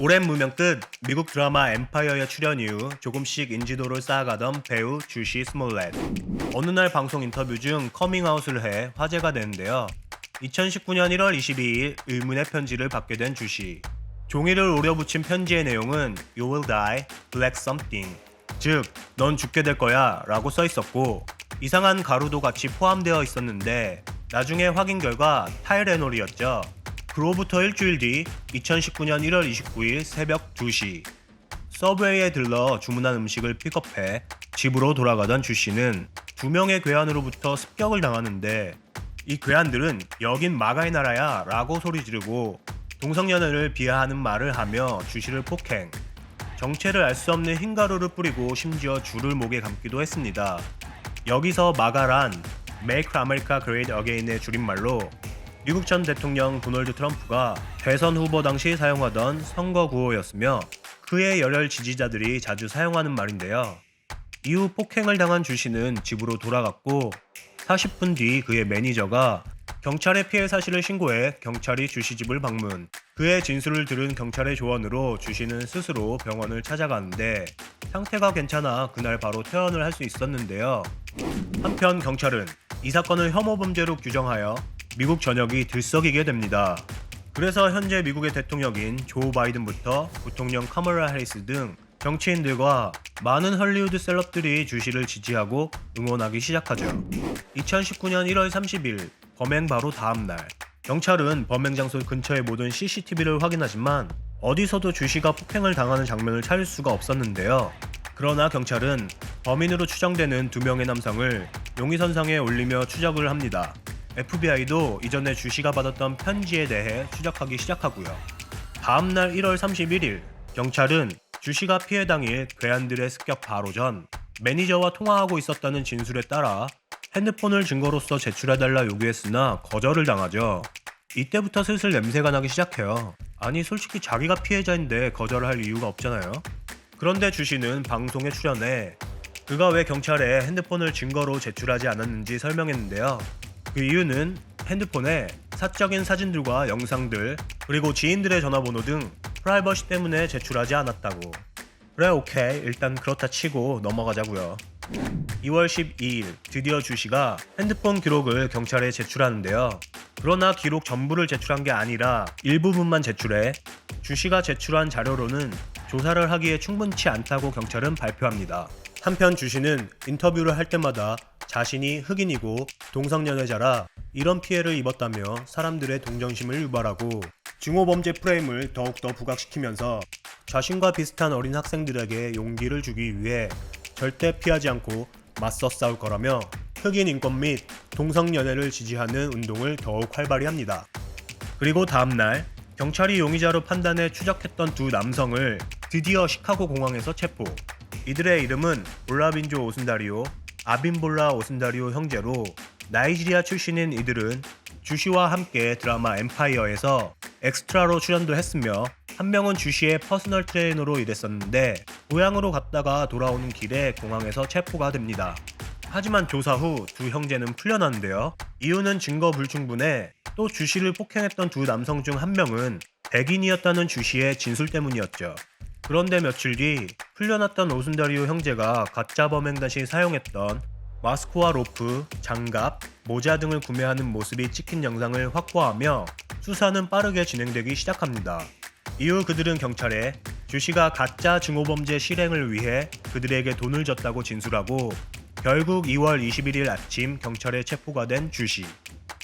오랜 무명 끝 미국 드라마 엠파이어에 출연 이후 조금씩 인지도를 쌓아가던 배우 주시 스몰렛. 어느 날 방송 인터뷰 중 커밍아웃을 해 화제가 되는데요. 2019년 1월 22일 의문의 편지를 받게 된 주시. 종이를 오려붙인 편지의 내용은 You will die, black something. 즉, 넌 죽게 될 거야 라고 써 있었고 이상한 가루도 같이 포함되어 있었는데 나중에 확인 결과 타이레놀이었죠. 그로부터 일주일 뒤 2019년 1월 29일 새벽 2시 서브웨이에 들러 주문한 음식을 픽업해 집으로 돌아가던 주 씨는 두 명의 괴한으로부터 습격을 당하는데 이 괴한들은 여긴 마가의 나라야 라고 소리 지르고 동성연애를 비하하는 말을 하며 주 씨를 폭행 정체를 알 수 없는 흰 가루를 뿌리고 심지어 줄을 목에 감기도 했습니다. 여기서 마가란 Make America Great Again의 줄임말로 미국 전 대통령 도널드 트럼프가 대선 후보 당시 사용하던 선거 구호였으며 그의 열혈 지지자들이 자주 사용하는 말인데요. 이후 폭행을 당한 주 씨는 집으로 돌아갔고 40분 뒤 그의 매니저가 경찰에 피해 사실을 신고해 경찰이 주 씨 집을 방문. 그의 진술을 들은 경찰의 조언으로 주 씨는 스스로 병원을 찾아가는데 상태가 괜찮아 그날 바로 퇴원을 할 수 있었는데요. 한편 경찰은 이 사건을 혐오 범죄로 규정하여 미국 전역이 들썩이게 됩니다. 그래서 현재 미국의 대통령인 조 바이든부터 부통령 카멀라 해리스 등 정치인들과 많은 헐리우드 셀럽들이 주시를 지지하고 응원하기 시작하죠. 2019년 1월 30일 범행 바로 다음 날 경찰은 범행 장소 근처의 모든 CCTV를 확인하지만 어디서도 주시가 폭행을 당하는 장면을 찾을 수가 없었는데요. 그러나 경찰은 범인으로 추정되는 두 명의 남성을 용의선상에 올리며 추적을 합니다. FBI도 이전에 주시가 받았던 편지에 대해 추적하기 시작하고요. 다음날 1월 31일 경찰은 주시가 피해 당일 괴한들의 습격 바로 전 매니저와 통화하고 있었다는 진술에 따라 핸드폰을 증거로서 제출해달라 요구했으나 거절을 당하죠. 이때부터 슬슬 냄새가 나기 시작해요. 아니 솔직히 자기가 피해자인데 거절을 할 이유가 없잖아요. 그런데 주시는 방송에 출연해 그가 왜 경찰에 핸드폰을 증거로 제출하지 않았는지 설명했는데요. 그 이유는 핸드폰에 사적인 사진들과 영상들 그리고 지인들의 전화번호 등 프라이버시 때문에 제출하지 않았다고. 그래 오케이 일단 그렇다 치고 넘어가자고요. 2월 12일 드디어 주 씨가 핸드폰 기록을 경찰에 제출하는데요. 그러나 기록 전부를 제출한 게 아니라 일부분만 제출해 주 씨가 제출한 자료로는 조사를 하기에 충분치 않다고 경찰은 발표합니다. 한편 주 씨는 인터뷰를 할 때마다 자신이 흑인이고 동성연애자라 이런 피해를 입었다며 사람들의 동정심을 유발하고 증오범죄 프레임을 더욱더 부각시키면서 자신과 비슷한 어린 학생들에게 용기를 주기 위해 절대 피하지 않고 맞서 싸울 거라며 흑인 인권 및 동성연애를 지지하는 운동을 더욱 활발히 합니다. 그리고 다음날 경찰이 용의자로 판단해 추적했던 두 남성을 드디어 시카고 공항에서 체포. 이들의 이름은 올라빈조 오순다리오, 아빈볼라 오순다리오 형제로 나이지리아 출신인 이들은 주시와 함께 드라마 엠파이어에서 엑스트라로 출연도 했으며 한 명은 주시의 퍼스널 트레이너로 일했었는데 고향으로 갔다가 돌아오는 길에 공항에서 체포가 됩니다. 하지만 조사 후 두 형제는 풀려났는데요. 이유는 증거 불충분해 또 주시를 폭행했던 두 남성 중 한 명은 백인이었다는 주시의 진술 때문이었죠. 그런데 며칠 뒤 풀려났던 오순다리오 형제가 가짜 범행 시 사용했던 마스크와 로프, 장갑, 모자 등을 구매하는 모습이 찍힌 영상을 확보하며 수사는 빠르게 진행되기 시작합니다. 이후 그들은 경찰에 주씨가 가짜 증오범죄 실행을 위해 그들에게 돈을 줬다고 진술하고 결국 2월 21일 아침 경찰에 체포가 된 주씨.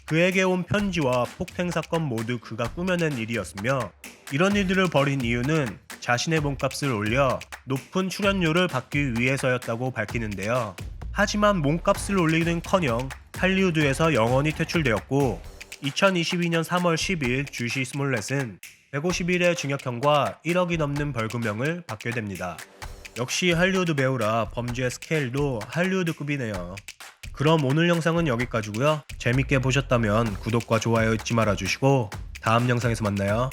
그에게 온 편지와 폭행 사건 모두 그가 꾸며낸 일이었으며 이런 일들을 벌인 이유는 자신의 몸값을 올려 높은 출연료를 받기 위해서였다고 밝히는데요. 하지만 몸값을 올리는커녕 할리우드에서 영원히 퇴출되었고 2022년 3월 10일 주시 스몰렛은 150일의 징역형과 1억이 넘는 벌금형을 받게 됩니다. 역시 할리우드 배우라 범죄 스케일도 할리우드급이네요. 그럼 오늘 영상은 여기까지고요. 재밌게 보셨다면 구독과 좋아요 잊지 말아주시고 다음 영상에서 만나요.